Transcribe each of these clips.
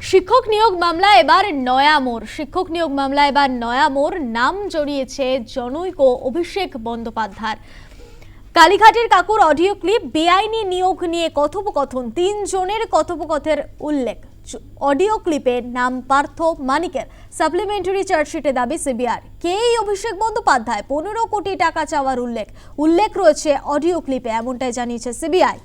শিক্ষক নিয়োগ মামলা এবার নয়া মোড়। শিক্ষক নিয়োগ মামলা এবার নয়া মোড়। নাম জড়িয়েছে জনৈক অভিষেক বন্দ্যোপাধ্যায়। কালীঘাটের কাকুর অডিও ক্লিপ, বেআইনি নিয়োগ নিয়ে কথোপকথন, তিনজনের কথোপকথের উল্লেখ। অডিও ক্লিপে নাম পার্থ মানিকের। সাপ্লিমেন্টারি চার্জশিটে দাবি সিবিআর কে এই অভিষেক বন্দ্যোপাধ্যায়? পনেরো কোটি টাকা চাওয়ার উল্লেখ। উল্লেখ রয়েছে অডিও ক্লিপে, এমনটাই জানিয়েছে সিবিআই।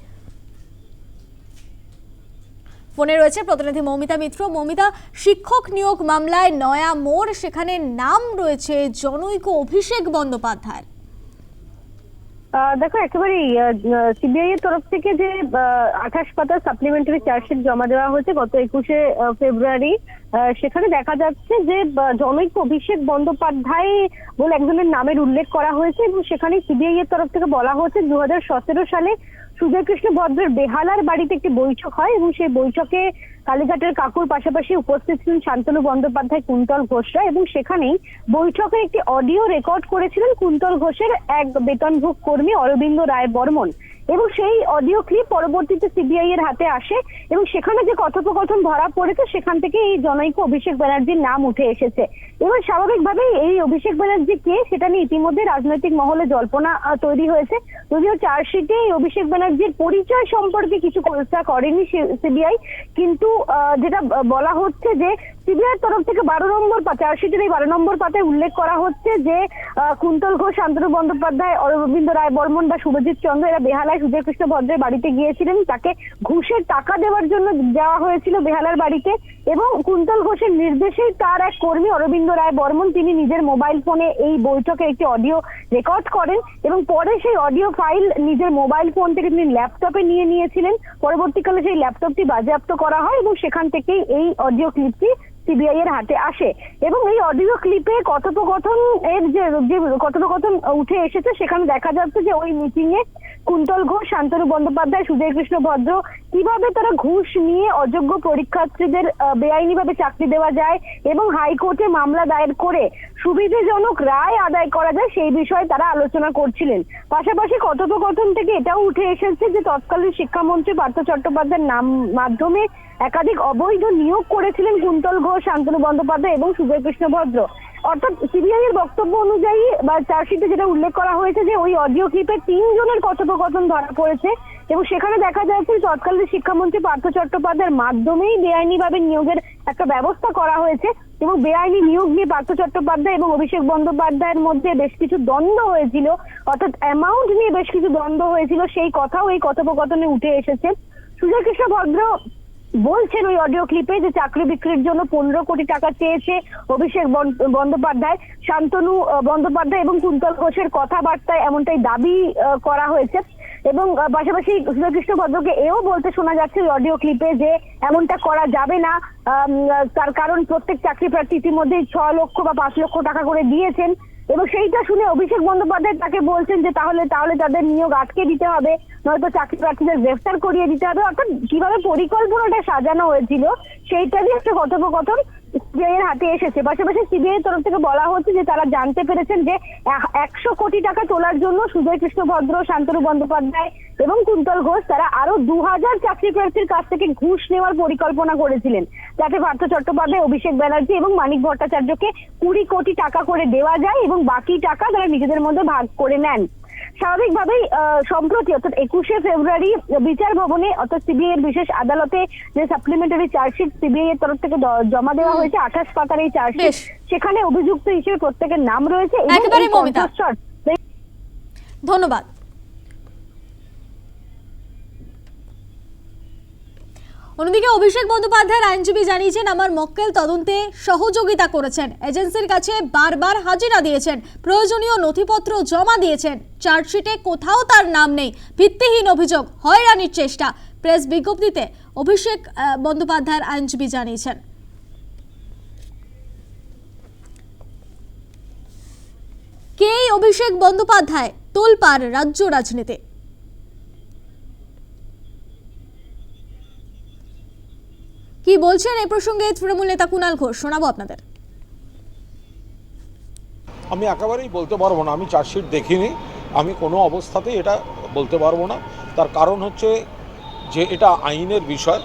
ফোনে রয়েছে প্রতিনিধি মৌমিতা মিত্র। মৌমিতা, শিক্ষক নিয়োগ মামলায় নয়া মোড়, সেখানে নাম রয়েছে জনৈক অভিষেক বন্দ্যোপাধ্যায় দেখো, একেবারেই সিবিআই এর তরফ থেকে যে আঠাশ পাতা সাপ্লিমেন্টারি চার্জশিট জমা দেওয়া হয়েছে গত একুশে ফেব্রুয়ারি সেখানে দেখা যাচ্ছে যে জনৈক অভিষেক বন্দ্যোপাধ্যায় বলে একজনের নামের উল্লেখ করা হয়েছে এবং সেখানে সিবিআই এর তরফ থেকে বলা হয়েছে, দু হাজার সতেরো সালে সুজয় কৃষ্ণ ভদ্রের বেহালার বাড়িতে একটি বৈঠক হয় এবং সেই বৈঠকে কালীঘাটের কাকুর পাশাপাশি উপস্থিত ছিলেন শান্তনু বন্দ্যোপাধ্যায়, কুন্তল ঘোষরা এবং সেখানেই বৈঠকের একটি অডিও রেকর্ড করেছিলেন কুন্তল ঘোষের এক বেতনভোগ কর্মী অরবিন্দ রায় বর্মন এবং সেই অডিও ক্লিপ পরবর্তীতে সিবিআই এর হাতে আসে এবং সেখানে যে কথোপকথন ধরা পড়েছে সেখান থেকে এই জনৈক অভিষেক ব্যানার্জির নাম উঠে এসেছে। এবং স্বাভাবিকভাবেই এই অভিষেক ব্যানার্জি কে সেটা নিয়ে ইতিমধ্যে রাজনৈতিক মহলে জল্পনা তৈরি হয়েছে। যদিও চার্জশিটে এই অভিষেক ব্যানার্জির পরিচয় সম্পর্কে কিছু খোঁজা করেনি সিবিআই, কিন্তু যেটা বলা হচ্ছে যে সিবিআই তরফ থেকে বারো নম্বর পা- চার্জশিটের এই বারো নম্বর পাতে উল্লেখ করা হচ্ছে যে কুন্তল ঘোষ, শান্তনু বন্দ্যোপাধ্যায়, অরবিন্দ রায় বর্মন বা শুভজিৎ চন্দ্র এরা বেহালায় সুজয় কৃষ্ণ ভদ্রের বাড়িতে গিয়েছিলেন। তাকে ঘুষের টাকা দেওয়ার জন্য যাওয়া হয়েছিল বেহালার বাড়িতে এবং কুন্তল ঘোষের নির্দেশেই তার এক কর্মী অরবিন্দ রায় বর্মন তিনি নিজের মোবাইল ফোনে এই বৈঠকে একটি অডিও রেকর্ড করেন এবং পরে সেই অডিও ফাইল নিজের মোবাইল ফোন থেকে তিনি ল্যাপটপে নিয়ে নিয়েছিলেন। পরবর্তীকালে সেই ল্যাপটপটি বাজেয়াপ্ত করা হয়। এবং সেখান থেকেই এই অডিও ক্লিপটি সিবিআই এর হাতে আসে। এবং এই অডিও ক্লিপে কথোপকথন এর যে যে কথোপকথন উঠে এসেছে, সেখানে দেখা যাচ্ছে যে ওই মিটিং এ কুন্তল ঘোষ, শান্তনু বন্দ্যোপাধ্যায়, সুজয় কৃষ্ণ ভদ্র কীভাবে তারা ঘুষ নিয়ে অযোগ্য পরীক্ষার্থীদের বেআইনিভাবে চাকরি দেওয়া যায় এবং হাইকোর্টে মামলা দায়ের করে সুবিধাজনক রায় আদায় করা যায় সেই বিষয়ে তারা আলোচনা করছিলেন। পাশাপাশি কথোপকথন থেকে এটাও উঠে এসেছে যে তৎকালীন শিক্ষামন্ত্রী পার্থ চট্টোপাধ্যায়ের নাম, মাধ্যমে একাধিক অবৈধ নিয়োগ করেছিলেন কুন্তল ঘোষ, শান্তনু বন্দ্যোপাধ্যায় এবং সুজয় কৃষ্ণ ভদ্র। অর্থাৎ সিবিআই এর বক্তব্য অনুযায়ী বা চার্জশিটে যেটা উল্লেখ করা হয়েছে যে ওই অডিও ক্লিপে তিনজনের কথোপকথন ধরা পড়েছে এবং সেখানে দেখা যাচ্ছে তৎকালীন শিক্ষামন্ত্রী পার্থ চট্টোপাধ্যায়ের মাধ্যমেই বেআইনিভাবে নিয়োগের একটা ব্যবস্থা করা হয়েছে এবং বেআইনি নিয়োগ নিয়ে পার্থ চট্টোপাধ্যায় এবং অভিষেক বন্দ্যোপাধ্যায়ের মধ্যে বেশ কিছু দ্বন্দ্ব হয়েছিল। অর্থাৎ অ্যামাউন্ট নিয়ে বেশ কিছু দ্বন্দ্ব হয়েছিল। সেই কথাও এই কথোপকথনে উঠে এসেছে। সুজয় কৃষ্ণ ভদ্র বলছেন ওই অডিও ক্লিপে যে চাকরি বিক্রির জন্য পনেরো কোটি টাকা চেয়েছে অভিষেক বন্দ- বন্দ্যোপাধ্যায়। শান্তনু বন্দ্যোপাধ্যায় এবং কুন্তল ঘোষের কথাবার্তায় এমনটাই দাবি করা হয়েছে। এবং পাশাপাশি সুজয়কৃষ্ণ ভদ্রকে এও বলতে শোনা যাচ্ছে ওই অডিও ক্লিপে যে এমনটা করা যাবে না। তার কারণ প্রত্যেক চাকরি প্রার্থী ইতিমধ্যেই ছ লক্ষ বা পাঁচ লক্ষ টাকা করে দিয়েছেন। এবং সেইটা শুনে অভিষেক বন্দ্যোপাধ্যায় তাকে বলছেন যে তাহলে তাহলে তাদের নিয়োগ আটকে দিতে হবে, নয়তো চাকরি প্রার্থীদের গ্রেফতার করিয়ে দিতে হবে। অর্থাৎ কীভাবে পরিকল্পনাটা সাজানো হয়েছিল, সেইটা নিয়ে একটা কথোপকথন সিবিআই এর হাতে এসেছে। পাশাপাশি সিবিআই তরফ থেকে বলা হচ্ছে যে, তারা জানতে পেরেছেন যে একশো কোটি টাকা তোলার জন্য সুজয় কৃষ্ণ ভদ্র, শান্তনু বন্দ্যোপাধ্যায় এবং কুন্তল ঘোষ, তারা আরও দু হাজার চাকরি প্রার্থীর কাছ থেকে ঘুষ নেওয়ার পরিকল্পনা করেছিলেন। যাতে পার্থ চট্টোপাধ্যায়, অভিষেক ব্যানার্জি এবং মানিক ভট্টাচার্যকে কুড়ি কোটি টাকা করে দেওয়া যায় এবং বাকি টাকা তারা নিজেদের মধ্যে ভাগ করে নেন। স্বাভাবিকভাবেই সম্প্রতি অর্থাৎ একুশে ফেব্রুয়ারি বিচার ভবনে অর্থাৎ সিবিআই এর বিশেষ আদালতে যে সাপ্লিমেন্টারি চার্জশিট সিবিআই এর তরফ থেকে জমা দেওয়া হয়েছে আঠাশ পাতার এই চার্জশিট সেখানে অভিযুক্ত হিসেবে প্রত্যেকের নাম রয়েছে ধন্যবাদ। অন্যদিকে অভিষেক বন্দ্যোপাধ্যায়ের আইনজীবী জানিয়েছেন, আমার মক্কেল তদন্তে সহযোগিতা করেছেন। এজেন্সির কাছে বারবার হাজিরা দিয়েছেন। প্রয়োজনীয় নথিপত্র জমা দিয়েছেন। চার্জশিটে কোথাও তার নাম নেই। ভিত্তিহীন অভিযোগ। হয়রানির চেষ্টা। প্রেস বিজ্ঞপ্তিতে অভিষেক বন্দ্যোপাধ্যায়ের আইনজীবী জানিয়েছেন। কে অভিষেক বন্দ্যোপাধ্যায়? তোলপাড় রাজ্য রাজনীতি। বলছেন, এই প্রসঙ্গে তৃণমূল নেতা কুণাল ঘোষ, শোনাবো আপনাদের। আমি একেবারেই বলতে পারব না, আমি চার্জশিট দেখিনি, আমি কোনো অবস্থাতেই এটা বলতে পারব না। তার কারণ হচ্ছে যে এটা আইনের বিষয়,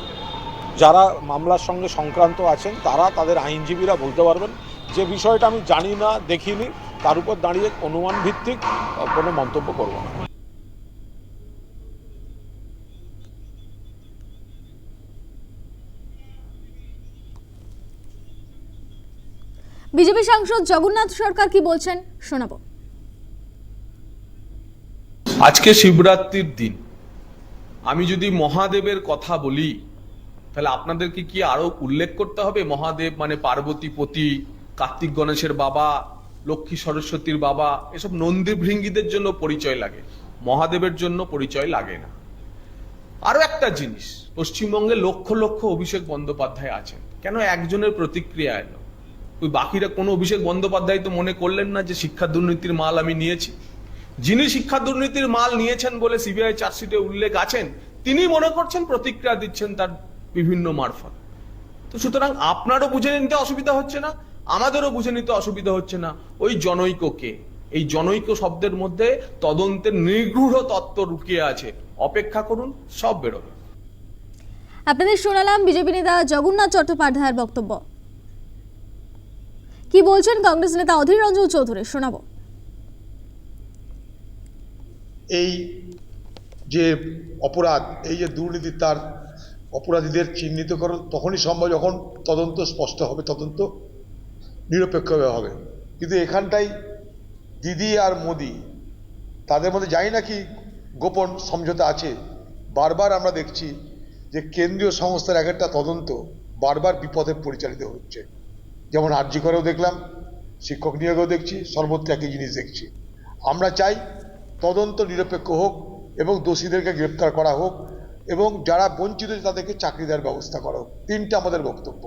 যারা মামলার সঙ্গে সংক্রান্ত আছেন, তারা তাদের আইনজীবীরা বলতে পারবেন। যে বিষয়টা আমি জানি না, দেখিনি, তার উপর দাঁড়িয়ে অনুমান ভিত্তিক কোনো মন্তব্য করব না। বিজেপি সাংসদ জগন্নাথ সরকার কি বলছেন শোনাবো। আজকে শিবরাত্রির দিন। আমি যদি মহাদেবের কথা বলি, তাহলে আপনাদেরকে কি আরও উল্লেখ করতে হবে? মহাদেব মানে পার্বতী পতি, কার্তিক গণেশের বাবা, লক্ষ্মী সরস্বতীর বাবা, এসব নন্দী ভৃঙ্গীদের জন্য পরিচয় লাগে। মহাদেবের জন্য পরিচয় লাগে না। আরও একটা জিনিস, পশ্চিমবঙ্গে লক্ষ লক্ষ অভিষেক বন্দ্যোপাধ্যায় আছেন। কেন একজনের প্রতিক্রিয়া এলো? ওই বাকিরা কোনো অভিষেক বন্দ্যোপাধ্যায় তো মনে করলেন না যে শিক্ষা দুর্নীতির মাল আমি নিয়েছি। যিনি শিক্ষা দুর্নীতির মাল নিয়েছেন বলে সিবিআই চার্জশিটে উল্লেখ আছেন, তিনি মনে করছেন, প্রতিক্রিয়া দিচ্ছেন তার বিভিন্ন মারফত। তো সুতরাং আপনারও বুঝে নিতে অসুবিধা হচ্ছে না, আমাদেরও বুঝে নিতে অসুবিধা হচ্ছে না, ওই জনৈককে। এই জনৈক শব্দের মধ্যে তদন্তের নিগূঢ় তত্ত্ব লুকিয়ে আছে। অপেক্ষা করুন, সব বেরোবে। আপনাদের শোনালাম বিজেপি নেতা জগন্নাথ চট্টোপাধ্যায়ের বক্তব্য। কি বলছেন কংগ্রেস নেতা অধীর রঞ্জন চৌধুরী? শোনাবো। এই যে অপরাধ, এই যে দুর্নীতি তার অপরাধীদের চিহ্নিত চিহ্নিতকরণ তখনই সম্ভব যখন তদন্ত স্পষ্ট হবে, তদন্ত নিরপেক্ষভাবে হবে। কিন্তু এখানটাই দিদি আর মোদি, তাদের মধ্যে জানি না কি গোপন সমঝোতা আছে। বারবার আমরা দেখছি যে কেন্দ্রীয় সংস্থার এক একটা তদন্ত বারবার বিপদে পরিচালিত হচ্ছে। যেমন আর্জি করেও দেখলাম, শিক্ষক নিয়োগেও দেখছি, সর্বত্র একই জিনিস দেখছি। আমরা চাই তদন্ত নিরপেক্ষ হোক এবং দোষীদেরকে গ্রেপ্তার করা হোক এবং যারা বঞ্চিত তাদেরকে চাকরি দেওয়ার ব্যবস্থা করা হোক। তিনটা আমাদের বক্তব্য।